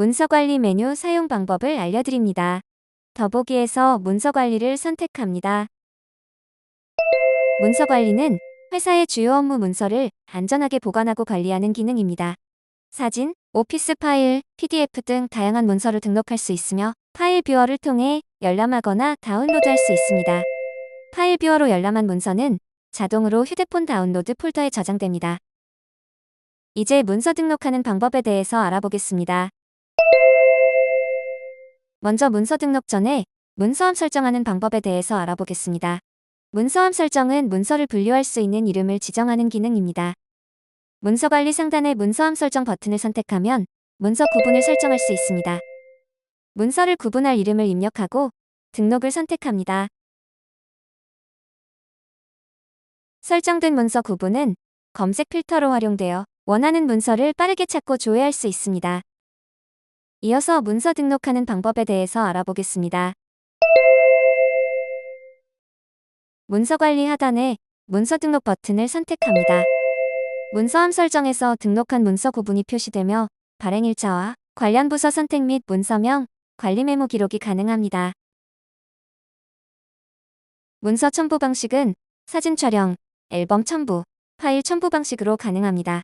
문서관리 메뉴 사용 방법을 알려드립니다. 더보기에서 문서관리를 선택합니다. 문서관리는 회사의 주요 업무 문서를 안전하게 보관하고 관리하는 기능입니다. 사진, 오피스 파일, PDF 등 다양한 문서를 등록할 수 있으며 파일 뷰어를 통해 열람하거나 다운로드할 수 있습니다. 파일 뷰어로 열람한 문서는 자동으로 휴대폰 다운로드 폴더에 저장됩니다. 이제 문서 등록하는 방법에 대해서 알아보겠습니다. 먼저 문서 등록 전에 문서함 설정하는 방법에 대해서 알아보겠습니다. 문서함 설정은 문서를 분류할 수 있는 이름을 지정하는 기능입니다. 문서관리 상단의 문서함 설정 버튼을 선택하면 문서 구분을 설정할 수 있습니다. 문서를 구분할 이름을 입력하고 등록을 선택합니다. 설정된 문서 구분은 검색 필터로 활용되어 원하는 문서를 빠르게 찾고 조회할 수 있습니다. 이어서 문서 등록하는 방법에 대해서 알아보겠습니다. 문서 관리 하단에 문서 등록 버튼을 선택합니다. 문서함 설정에서 등록한 문서 구분이 표시되며 발행일자와 관련 부서 선택 및 문서명, 관리 메모 기록이 가능합니다. 문서 첨부 방식은 사진 촬영, 앨범 첨부, 파일 첨부 방식으로 가능합니다.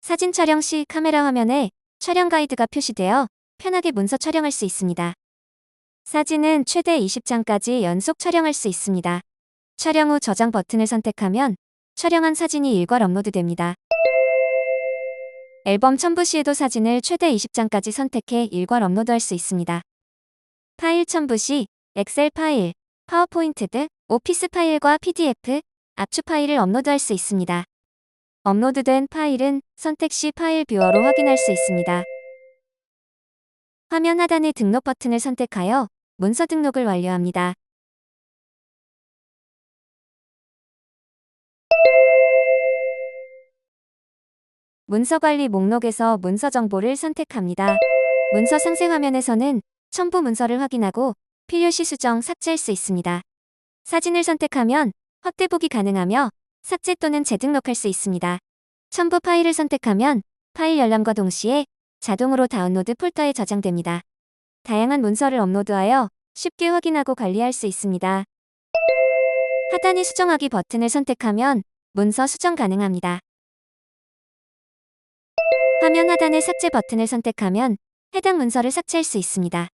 사진 촬영 시 카메라 화면에 촬영 가이드가 표시되어 편하게 문서 촬영할 수 있습니다. 사진은 최대 20장까지 연속 촬영할 수 있습니다. 촬영 후 저장 버튼을 선택하면 촬영한 사진이 일괄 업로드됩니다. 앨범 첨부 시에도 사진을 최대 20장까지 선택해 일괄 업로드할 수 있습니다. 파일 첨부 시 엑셀 파일, 파워포인트 등 오피스 파일과 PDF, 압축 파일을 업로드할 수 있습니다. 업로드된 파일은 선택 시 파일 뷰어로 확인할 수 있습니다. 화면 하단의 등록 버튼을 선택하여 문서 등록을 완료합니다. 문서 관리 목록에서 문서 정보를 선택합니다. 문서 상세 화면에서는 첨부 문서를 확인하고 필요시 수정 삭제할 수 있습니다. 사진을 선택하면 확대 보기 가능하며 삭제 또는 재등록할 수 있습니다. 첨부 파일을 선택하면 파일 열람과 동시에 자동으로 다운로드 폴더에 저장됩니다. 다양한 문서를 업로드하여 쉽게 확인하고 관리할 수 있습니다. 하단의 수정하기 버튼을 선택하면 문서 수정 가능합니다. 화면 하단의 삭제 버튼을 선택하면 해당 문서를 삭제할 수 있습니다.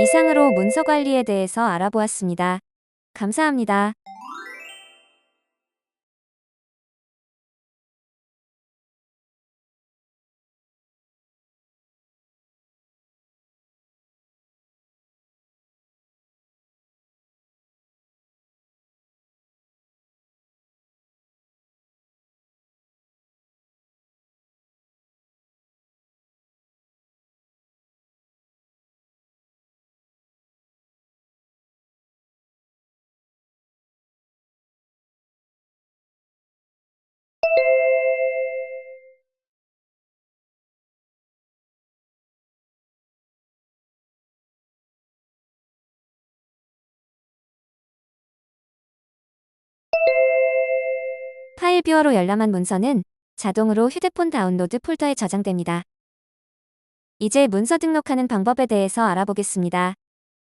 이상으로 문서 관리에 대해서 알아보았습니다. 감사합니다. 파일 뷰어로 열람한 문서는 자동으로 휴대폰 다운로드 폴더에 저장됩니다. 이제 문서 등록하는 방법에 대해서 알아보겠습니다.